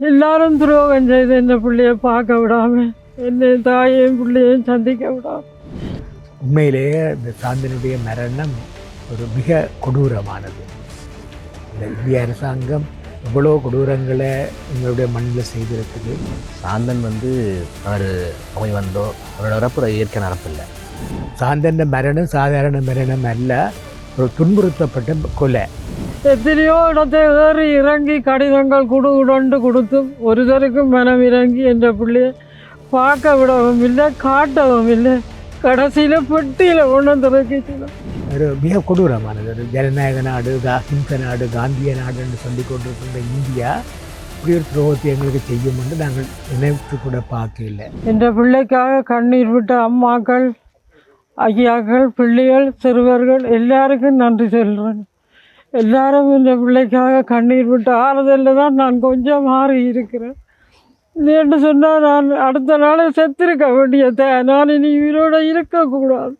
எல்லாரும் துரோகம் செய்து இந்த பிள்ளைய பார்க்க விடாம என்னை தாயையும் பிள்ளையையும் சந்திக்க விடாம. உண்மையிலேயே இந்த சாந்தனுடைய மரணம் ஒரு மிக கொடூரமானது. இந்த இந்திய அரசாங்கம் எவ்வளோ கொடூரங்களை எங்களுடைய மண்ணில் செய்திருக்குது. சாந்தன் வந்து அவர் நோய் வந்தோ அவரோட இறப்பு இயற்கை நடப்பில்லை. சாந்தன் மரணம் சாதாரண மரணம் அல்ல. ஒரு துன்புறுத்தப்பட்ட கொலை. எத்தனையோ இடத்தை ஏறி இறங்கி கடிதங்கள் குடு குடண்டு கொடுத்தும் ஒருத்தருக்கும் மனம் இறங்கி என்ற பிள்ளைய பார்க்க விடவும் இல்லை காட்டவும் இல்லை. கடைசியில் பெட்டியில் கொண்டு வந்து இறக்கிச்சிடும் ஒரு மிக கொடூரமானது. ஒரு ஜனநாயக நாடு கா- அஹிம்சை நாடு காந்திய நாடு என்று சொல்லிக் கொண்டிருக்கின்ற இந்தியா இப்படி ஒரு துரோகத்தை எங்களுக்கு செய்யும் என்று நாங்கள் நினைத்து கூட பார்க்கல என்ற பிள்ளைக்காக கண்ணீர் விட்ட அம்மாக்கள் ஐயாக்கள் பிள்ளைகள் சிறுவர்கள் எல்லாருக்கும் நன்றி சொல்கிறேன் எல்லாரும் இந்த பிள்ளைக்காக கண்ணீர் விட்டு ஆறுதலில் தான் நான் கொஞ்சம் மாறி இருக்கிறேன். என்று சொன்னால் நான் அடுத்த நாளே செத்திருக்க வேண்டியதை. நான் இனி உயிரோடு இருக்கக்கூடாது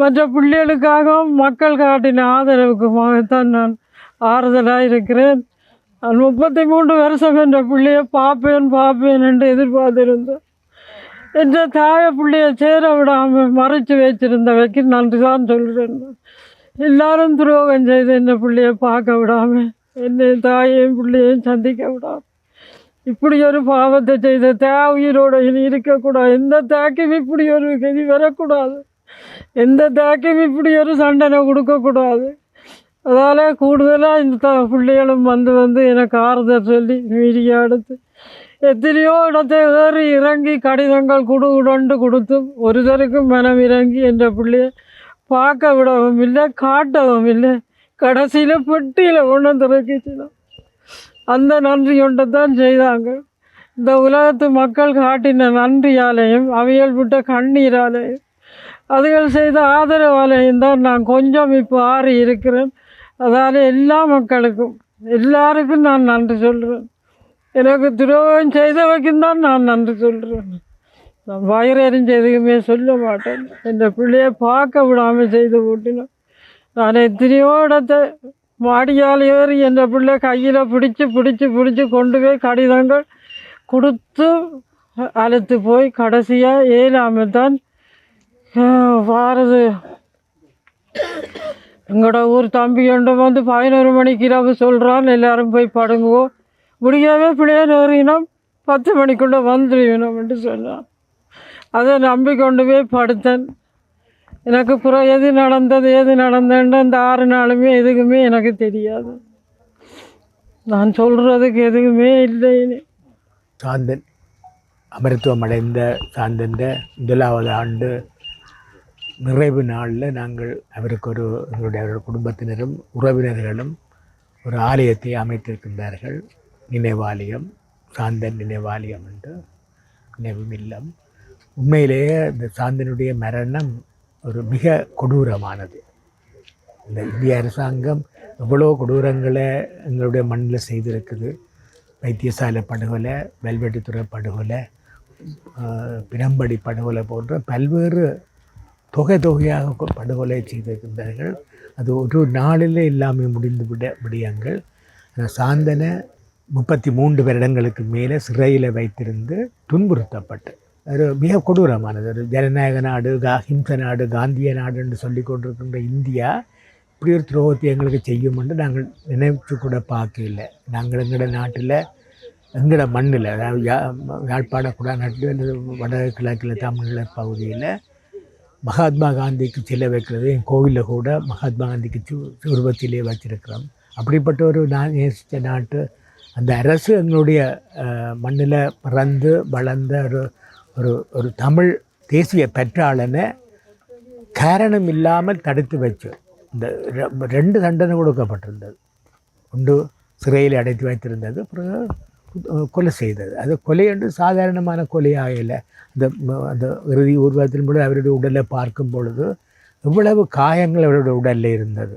மற்ற பிள்ளைகளுக்காகவும் மக்கள் காட்டின ஆதரவுக்குமாகத்தான் நான் ஆறுதலாக இருக்கிறேன். நான் முப்பத்தி மூன்று வருஷம் என்ற பிள்ளையை பார்ப்பேன் பார்ப்பேன் என்று எதிர்பார்த்திருந்தேன். என்ற தாய பிள்ளைய சேர விடாமல் மறைச்சு வச்சிருந்தவைக்கு நன்றி தான் சொல்கிறேன் எல்லாரும் துரோகம் செய்து என்ன பிள்ளைய பார்க்க விடாமல் என்னை தாயையும் பிள்ளையும் சந்திக்க விடாமல் இப்படி ஒரு பாவத்தை செய்த தா உயிரோட இனி இருக்கக்கூடாது. எந்த தாக்கும் இப்படி ஒரு கதி வரக்கூடாது. எந்த தாக்கும் இப்படி ஒரு சண்டனை கொடுக்கக்கூடாது. அதால் கூடுதலாக இந்த த பிள்ளைகளும் வந்து வந்து எனக்கு ஆறுதல் சொல்லி மீடியா எடுத்து எத்தனையோ இடத்தை ஏறி இறங்கி கடிதங்கள் குடு குடண்டு கொடுத்தும் ஒருத்தருக்கும் மனம் இறங்கி என்ற பிள்ளையை பார்க்க விடவும் இல்லை காட்டவும் இல்லை. கடைசியில் பெட்டியில் கொண்டு வந்து அந்த நன்றி தான் செய்தாங்க. இந்த உலகத்து மக்கள் காட்டின நன்றியாலேயும் அவையல் விட்ட கண்ணீராலேயும் அதுகள் செய்த ஆதரவாலேயும் தான் நான் கொஞ்சம் இப்போ ஆறி இருக்கிறேன். அதால் எல்லா மக்களுக்கும் எல்லாருக்கும் நான் நன்றி சொல்கிறேன் எனக்கு துரோகம் செய்தவைக்கும் தான் நான் நன்றி சொல்கிறேன் நான் வயிறறிஞ்ச எதுவுமே சொல்ல மாட்டேன். இந்த பிள்ளைய பார்க்க விடாமல் செய்து போட்டினோம் நான் எத்தனையோ இடத்த மாடியால் ஏறி என்ற பிள்ளை கையில் பிடிச்சி பிடிச்சி பிடிச்சி கொண்டு போய் கடிதங்கள் கொடுத்து அழுத்து போய் கடைசியாக ஏழாமல் தான் வாரது. எங்களோட ஊர் தம்பி ஒன்று வந்து பதினோரு மணிக்கு இரவு சொல்கிறான் எல்லோரும் போய் படுங்குவோம் முடியாவே பிள்ளையார் ஏறினோம் பத்து மணிக்குள்ளே வந்துடுவினோம்னு சொன்னான். அதை நம்பிக்கொண்டு போய் படுத்தேன். எனக்கு புறம் எது நடந்தது எது நடந்ததுன்னு அந்த ஆறு நாளுமே எதுக்குமே எனக்கு தெரியாது. நான் சொல்கிறதுக்கு எதுவுமே இல்லை சாந்தன் அமரத்துவம் அடைந்த சாந்தன் முதலாவது ஆண்டு நிறைவு நாளில் நாங்கள் அவருக்கு ஒரு எங்களுடைய குடும்பத்தினரும் உறவினர்களும் ஒரு ஆலயத்தை அமைத்திருக்கின்றார்கள். நினைவாலயம் சாந்தன் நினைவாலயம் என்று நினைவு இல்லம் உண்மையிலேயே இந்த சாந்தனுடைய மரணம் ஒரு மிக கொடூரமானது. இந்த இந்திய அரசாங்கம் எவ்வளோ கொடூரங்களை எங்களுடைய மண்ணில் செய்திருக்குது. வைத்தியசாலை படுகொலை வெல்வெட்டித்துறை படுகொலை பிணம்படி படுகொலை போன்ற பல்வேறு தொகை தொகையாக படுகொலை செய்திருக்கின்றார்கள். அது ஒரு நாளில் எல்லாமே முடிந்து விட விடயங்கள். சாந்தனை முப்பத்தி மூன்று வருடங்களுக்கு மேலே சிறையில் வைத்திருந்து துன்புறுத்தப்பட்டு. ஒரு மிக கொடூரமானது. ஒரு ஜனநாயக நாடு கா- ஹிம்ச நாடு காந்திய நாடு என்று சொல்லிக் கொண்டிருக்கின்ற இந்தியா இப்படி ஒரு துரோகத்தை எங்களுக்கு செய்யும் என்று நாங்கள் நினைச்சு கூட பார்க்கல. நாங்கள் எங்களோட நாட்டில் எங்களோட மண்ணில் அதாவது யா யாழ்ப்பாண குடாநாட்டில் வட கிழக்கில் தமிழ் பகுதியில் மகாத்மா காந்திக்கு சிலை வைக்கிறது. என் கோவிலில் கூட மகாத்மா காந்திக்கு சு உருவத்திலே வச்சிருக்கிறோம். அப்படிப்பட்ட ஒரு நான் நேசித்த நாட்டு அந்த அரசு எங்களுடைய மண்ணில் பிறந்து வளர்ந்த ஒரு ஒரு ஒரு தமிழ் தேசிய பெற்றாளனை காரணம் இல்லாமல் தடுத்து வச்சு இந்த ரெண்டு தண்டனை கொடுக்கப்பட்டிருந்தது. ஒன்று சிறையில் அடைத்து வைத்திருந்தது பிறகு கொலை செய்தது. அது கொலை என்று சாதாரணமான கொலையாக இல்லை அந்த அந்த இறுதி ஊர்வலத்தின் பொழுது அவருடைய உடலை பார்க்கும் பொழுது எவ்வளவு காயங்கள் அவருடைய உடலில் இருந்தது.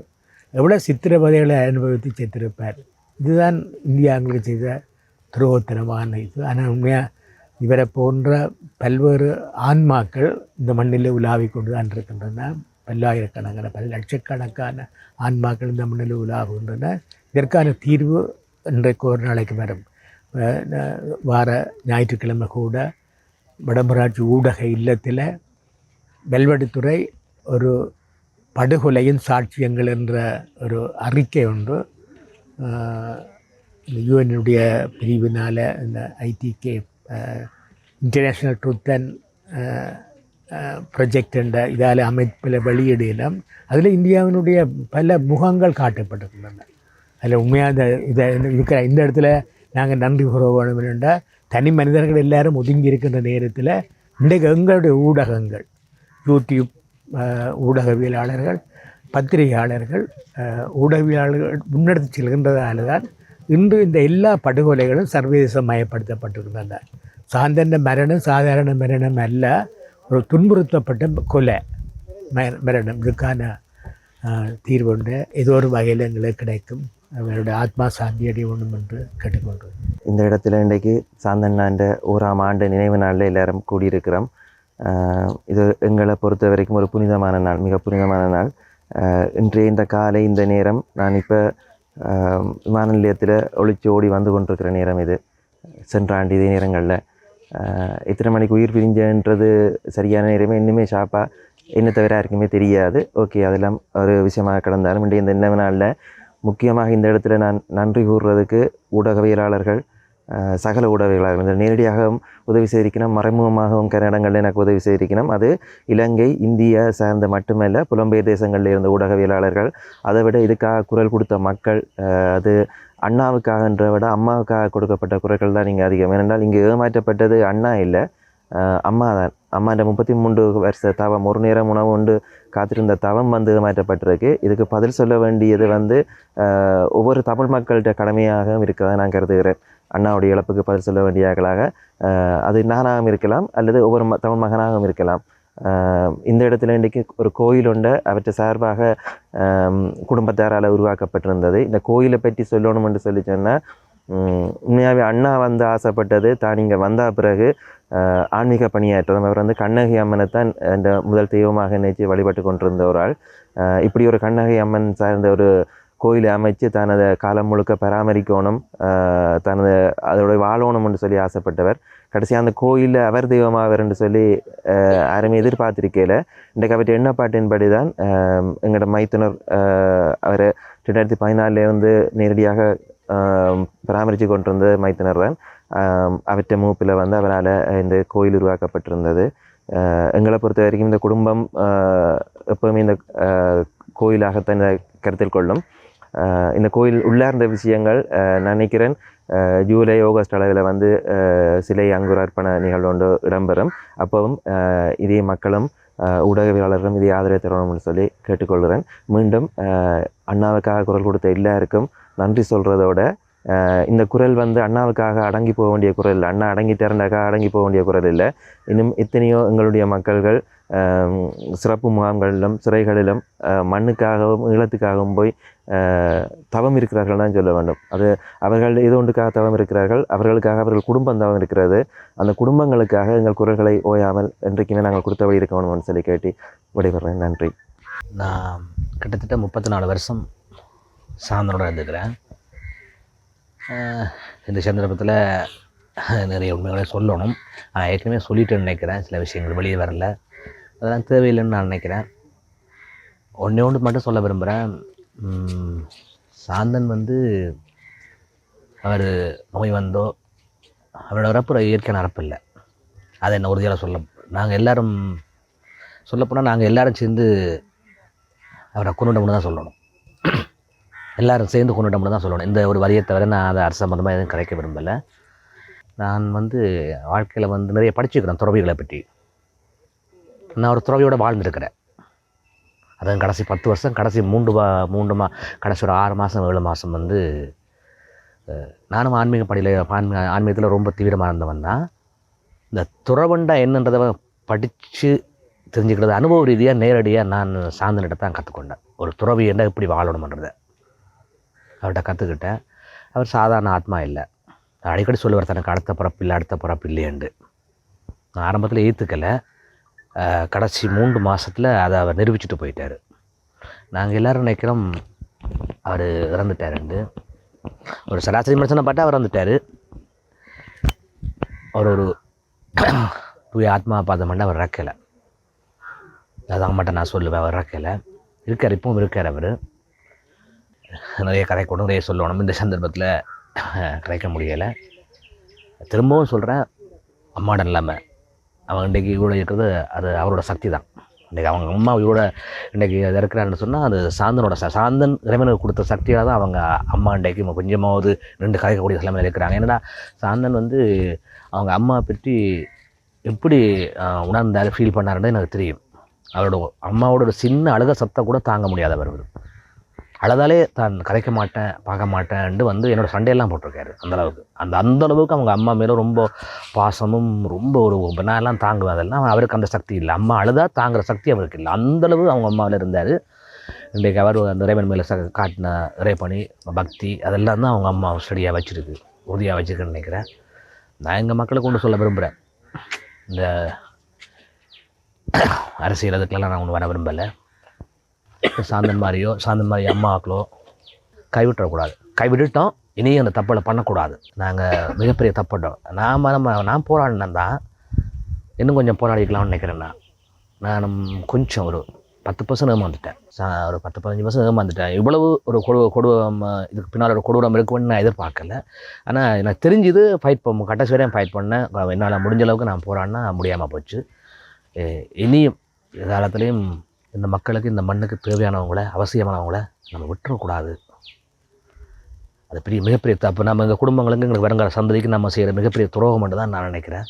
எவ்வளோ சித்திரவதைகளை அனுபவித்து செத்திருப்பார். இதுதான் இந்தியா செய்த துரோகத்தனமான இது. ஆனால் உண்மையாக இவரை போன்ற பல்வேறு ஆன்மாக்கள் இந்த மண்ணில் உலாவி கொண்டு தான் இருக்கின்றன. பல்லாயிரக்கணக்கான பல லட்சக்கணக்கான ஆன்மாக்கள் இந்த மண்ணில் உலாவுகின்றன. இதற்கான தீர்வு இன்றைக்கு ஒரு நாளைக்கு வரும். வார ஞாயிற்றுக்கிழமை கூட வடமராட்சி ஊடக இல்லத்தில் வெல்வெடுத்துறை ஒரு படுகொலையின் சாட்சியங்கள் என்ற ஒரு அறிக்கை ஒன்று இந்த யூஎனுடைய பிரிவினால் இந்த IDK international truth and project என்ற இதால் அமைப்பில் வெளியிடலாம் அதில் இந்தியாவினுடைய பல முகங்கள் காட்டப்பட்டிருக்கின்றன. அதில் உண்மையாக இதை இருக்கிற இந்த இடத்துல நாங்கள் நன்றி கூற வேணும் என்றால் தனி மனிதர்கள் எல்லாரும் ஒதுங்கி இருக்கின்ற நேரத்தில் இன்றைக்கு எங்களுடைய ஊடகங்கள் யூடியூப் ஊடகவியலாளர்கள் பத்திரிகையாளர்கள் அஹ், ஊடகவியலாளர்கள் முன்னெடுத்து செல்கின்றதால் தான் இன்று இந்த எல்லா படுகொலைகளும் சர்வதேச மயப்படுத்தப்பட்டிருக்கின்றன. சாந்தன மரணம் சாதாரண மரணம் அல்ல ஒரு துன்புறுத்தப்பட்ட கொலை மரணம். இதுக்கான தீர்வுண்டு. ஏதோ ஒரு வகையில் எங்களுக்கு கிடைக்கும். அவருடைய ஆத்மா சாந்தி அடையணும் என்று கேட்டுக்கொண்டு இந்த இடத்துல இன்றைக்கு சாந்தண்ணாண்ட ஓராம் ஆண்டு நினைவு நாளில் எல்லாரும் கூடியிருக்கிறோம். இது எங்களை பொறுத்த வரைக்கும் ஒரு புனிதமான நாள் மிக புனிதமான நாள். இன்றைய இந்த காலை இந்த நேரம் நான் இப்போ விமான நிலையத்தில் ஒளிச்சு ஓடி வந்து கொண்டிருக்கிற நேரம் இது. சென்ற ஆண்டு இதே நேரங்களில். எத்தனை மணிக்கு உயிர் பிரிஞ்சன்றது சரியான நேரமே இன்னுமே ஷாப்பாக என்ன தவிர யாருக்குமே தெரியாது. ஓகே அதெல்லாம் ஒரு விஷயமாக கடந்தாலும் இன்றைய இந்த நினைவு நாளில் முக்கியமாக இந்த இடத்துல நான் நன்றி கூறுறதுக்கு ஊடகவியலாளர்கள் சகல ஊடகவியலாளர்கள் இந்த நேரடியாகவும் உதவி செய்திருக்கணும் மறைமுகமாகவும் கன்னடங்களில் எனக்கு உதவி செய்திருக்கணும். அது இலங்கை இந்தியா சார்ந்த மட்டுமல்ல புலம்பெயர் தேசங்களில் இருந்த ஊடகவியலாளர்கள் அதை விட இதுக்காக குரல் கொடுத்த மக்கள் அது அண்ணாவுக்காகன்ற விட அம்மாவுக்காக கொடுக்கப்பட்ட குரல்கள் தான் இங்கே அதிகம். ஏனென்றால் இங்கே ஏமாற்றப்பட்டது அண்ணா இல்லை அம்மா தான். அம்மா முப்பத்தி மூன்று வருஷ தவம் ஒரு நேரம் உணவு உண்டு காத்திருந்த தவம் வந்து ஏமாற்றப்பட்டிருக்கு. இதுக்கு பதில் சொல்ல வேண்டியது வந்து ஒவ்வொரு தமிழ் மக்கள்கிட்ட கடமையாகவும் இருக்கிறதா நான் கருதுகிறேன். அண்ணாவுடைய இழப்புக்கு பதில் சொல்ல வேண்டியாக்களாக அது நானாகவும் இருக்கலாம் அல்லது ஒவ்வொரு ம- தமிழ் மகனாகவும் இருக்கலாம். இந்த இடத்துல இன்றைக்கு ஒரு கோயில் உண்டு அவற்றை சார்பாக குடும்பத்தாரால் உருவாக்கப்பட்டிருந்தது. இந்த கோயிலை பற்றி சொல்லணும் என்று சொல்லி சொன்னால் உண்மையாகவே அண்ணா வந்து ஆசைப்பட்டது தான் இங்கே வந்த பிறகு ஆன்மீக பணியாற்றம் அவர் வந்து கண்ணகி அம்மனை தான் இந்த முதல் தெய்வமாக நினைச்சு வழிபட்டு கொண்டிருந்த ஒரு ஆள். இப்படி ஒரு கண்ணகி அம்மன் சார்ந்த ஒரு கோயிலை அமைச்சு தனது காலம் முழுக்க பராமரிக்கணும் தனது அதோட வாழணும்னு சொல்லி ஆசைப்பட்டவர். கடைசியாக அந்த கோயிலில் அவர் தெய்வமாகவர் சொல்லி அஹ், யாருமே எதிர்பார்த்திருக்கையில் இன்றைக்கு அவற்றை எண்ணப்பாட்டின்படி தான் எங்களோட மைத்துனர் அவர் ரெண்டாயிரத்தி பதினாலிருந்து நேரடியாக பராமரித்து கொண்டிருந்த மைத்தினர் தான். அவற்றை மூப்பில் வந்து அவரால் இந்த கோயில் உருவாக்கப்பட்டிருந்தது. எங்களை பொறுத்த வரைக்கும் இந்த குடும்பம் எப்போவுமே இந்த கோயிலாகத்தான் கருத்தில் கொள்ளும். இந்த கோயில் உள்ளார்ந்த விஷயங்கள் நினைக்கிறேன் ஜூலை ஆகஸ்ட் அளவில் வந்து சிலை அங்குரார்ப்பண நிகழ்வு ஒன்று இடம்பெறும். அப்பவும் இதே மக்களும் ஊடகவியலாளர்களும் இதை ஆதரவு தரணும்னு சொல்லி கேட்டுக்கொள்கிறேன். மீண்டும் அண்ணாவுக்காக குரல் கொடுத்த எல்லாருக்கும் நன்றி சொல்கிறதோட இந்த குரல் வந்து அண்ணாவுக்காக அடங்கி போக வேண்டிய குரல் இல்லை. அண்ணா அடங்கிட்டாருண்டாக்கா அடங்கி போக வேண்டிய குரல் இல்லை. இன்னும் எத்தனையோ எங்களுடைய மக்கள்கள் சிறப்பு முகாம்களிலும் சிறைகளிலும் மண்ணுக்காகவும் ஈழத்துக்காகவும் போய் தவம் இருக்கிறார்கள் தான் சொல்ல வேண்டும். அது அவர்கள் இது ஒன்றுக்காக தவம் இருக்கிறார்கள் அவர்களுக்காக அவர்கள் குடும்பம் தவம் இருக்கிறது. அந்த குடும்பங்களுக்காக எங்கள் குரல்களை ஓயாமல் என்றைக்குமே நாங்கள் கொடுத்தபடி இருக்கணும்னு சொல்லி கேட்டு விடைபெறேன். நன்றி. நான் கிட்டத்தட்ட முப்பத்தி நாலு வருஷம் சாந்தனோட இருந்துக்கிறேன் இந்த சந்தர்ப்பத்தில் நிறைய உண்மைகளை சொல்லணும். நான் ஏற்கனவே சொல்லிட்டு நினைக்கிறேன் சில விஷயங்கள் வெளியே வரல. அதெல்லாம் தேவையில்லைன்னு நான் நினைக்கிறேன். ஒன்றே ஒன்று மட்டும் சொல்ல விரும்புகிறேன் சாந்தன் வந்து அவர் நோய் வந்தோ அவரோட இறப்பு இயற்கை இயற்கையான இல்லை. அதை என்ன உறுதியாக சொல்ல நாங்கள் எல்லோரும் சொல்லப்போனால் நாங்கள் எல்லோரும் சேர்ந்து அவரை கொண்டுட்டோம்னு தான் சொல்லணும். எல்லோரும் சேர்ந்து கொண்டுட்டோம்னு தான் சொல்லணும். இந்த ஒரு வரியை தவிர நான் அதை அரசு சம்மந்தமாக எதுவும் கிடைக்க விரும்பலை. நான் வந்து வாழ்க்கையில் வந்து நிறைய படிச்சுக்கிறேன் துறவிகளை பற்றி. நான் ஒரு துறவியோடு வாழ்ந்துருக்கிறேன். அதுவும் கடைசி பத்து வருஷம் கடைசி மூன்று வா மூன்று மா கடைசி ஒரு ஆறு மாதம் ஏழு மாதம் வந்து நானும் ஆன்மீக படியில் ஆன்மீக ஆன்மீகத்தில் ரொம்ப தீவிரமாக இருந்தவன் தான். இந்த துறவண்டா என்னன்றதை படித்து தெரிஞ்சுக்கிறது அனுபவ ரீதியாக நேரடியாக நான் சாந்தனிட்ட தான் கற்றுக்கொண்டேன் ஒரு துறவி என்ன எப்படி வாழணுமன்றதை. அவர்கிட்ட கற்றுக்கிட்டேன் அவர் சாதாரண ஆத்மா இல்லை. அடிக்கடி சொல்லுவார் தனக்கு அடுத்த பிறப்பு இல்லை அடுத்த பிறப்பு இல்லையண்டு நான் ஆரம்பத்தில் ஏற்றுக்கலை கடைசி மூன்று மாதத்தில் அதை அவர் நிரூபிச்சுட்டு போயிட்டார். நாங்கள் எல்லோரும் நினைக்கிறோம் அவர் இறந்துட்டாருண்டு ஒரு சராசரி மனுஷனை பார்த்தா அவர் இறந்துட்டார். அவர் ஒரு தூய ஆத்மா பாதம் அவர் இறக்கலை. அதான் மட்டும் நான் சொல்லுவேன் அவர் இறக்கலை. இருக்கார் இப்பவும் இருக்கார் அவர். நிறைய கதைக்கூடும் நிறைய சொல்லணும். இந்த சந்தர்ப்பத்தில் கிடைக்க முடியலை. திரும்பவும் சொல்கிறேன் அம்மாட இல்லாமல் அவன் இன்றைக்கி கூட இருக்கிறது அது அவரோட சக்தி தான் இன்றைக்கி அவங்க அம்மா இவரோட இன்றைக்கி அது இருக்கிறான்னு சொன்னால் அது சாந்தனோட சாந்தன் இறைவனுக்கு கொடுத்த சக்தியாக தான் அவங்க அம்மா இன்றைக்கு கொஞ்சமாவது ரெண்டு கதைக்கக்கூடிய நிலைமையில் இருக்கிறாங்க. ஏன்னா சாந்தன் வந்து அவங்க அம்மா பற்றி எப்படி ஆஹ், ஃபீல் பண்ணாருன்னு எனக்கு தெரியும். அவரோட அம்மாவோட ஒரு சின்ன அழுக சத்தம் கூட தாங்க முடியாதவர் அழுதாலே தான் கதைக்க மாட்டேன் பார்க்க மாட்டேன்ட்டு வந்து என்னோட சண்டையெல்லாம் போட்டிருக்காரு அந்தளவுக்கு அந்த அந்த அளவுக்கு அவங்க அம்மா மேலே ரொம்ப பாசமும் ரொம்ப ஒரு நான் தாங்குவேன் அதெல்லாம் அவருக்கு அந்த சக்தி இல்லை. அம்மா அழுதா தாங்குற சக்தி அவருக்கு இல்லை. அந்த அளவு அவங்க அம்மாவில் இருந்தார். இன்றைக்கு அவர் அந்த இறைவன் மேலே ச காட்டின இறைப்பணி பக்தி அதெல்லாம் தான் அவங்க அம்மா ஸ்டடியாக வச்சுருக்கு உறுதியாக வச்சுருக்குன்னு நினைக்கிறேன். நான் எங்கள் மக்களை கொண்டு சொல்ல விரும்புகிறேன் இந்த அரசியல் அதுக்கெல்லாம் நான் ஒன்று வர விரும்பலை. சாந்தன் மாதிரியோ சாந்தன் மாதிரி அம்மாக்களோ கைவிட்டுறக்கூடாது. கைவிட்டுட்டோம் இனியும் அந்த தப்பலை பண்ணக்கூடாது. நாங்கள் மிகப்பெரிய தப்பிட்டோம். நான் நம்ம நான் போராடினேன் தான் இன்னும் கொஞ்சம் போராடிக்கலாம்னு நினைக்கிறேன் நான் நான் கொஞ்சம் ஒரு பத்து பர்சன்ட் ஏமாந்துட்டேன். சா ஒரு பத்து பதினஞ்சு பர்சன்ட் ஏமாந்துட்டேன். இவ்வளவு ஒரு கொடு கொடுவம் இதுக்கு பின்னால் ஒரு கொடூரம் இருக்கும்னு நான் எதிர்பார்க்கல. ஆனால் எனக்கு தெரிஞ்சுது ஃபைட் பண்ண கடைசி வரையும் ஃபைட் பண்ணேன். என்னால் முடிஞ்ச அளவுக்கு நான் போராடினா முடியாமல் போச்சு. இனியும் எதாலத்துலேயும் இந்த மக்களுக்கு இந்த மண்ணுக்கு தேவையானவங்கள அவசியமானவங்கள நம்ம விட்டுறக்கூடாது. அது பெரிய மிகப்பெரிய தப்பு. நம்ம எங்கள் குடும்பங்களுக்கு எங்களுக்கு வருங்கிற சந்ததிக்கு நம்ம செய்கிற மிகப்பெரிய துரோகம் தான் நான் நினைக்கிறேன்.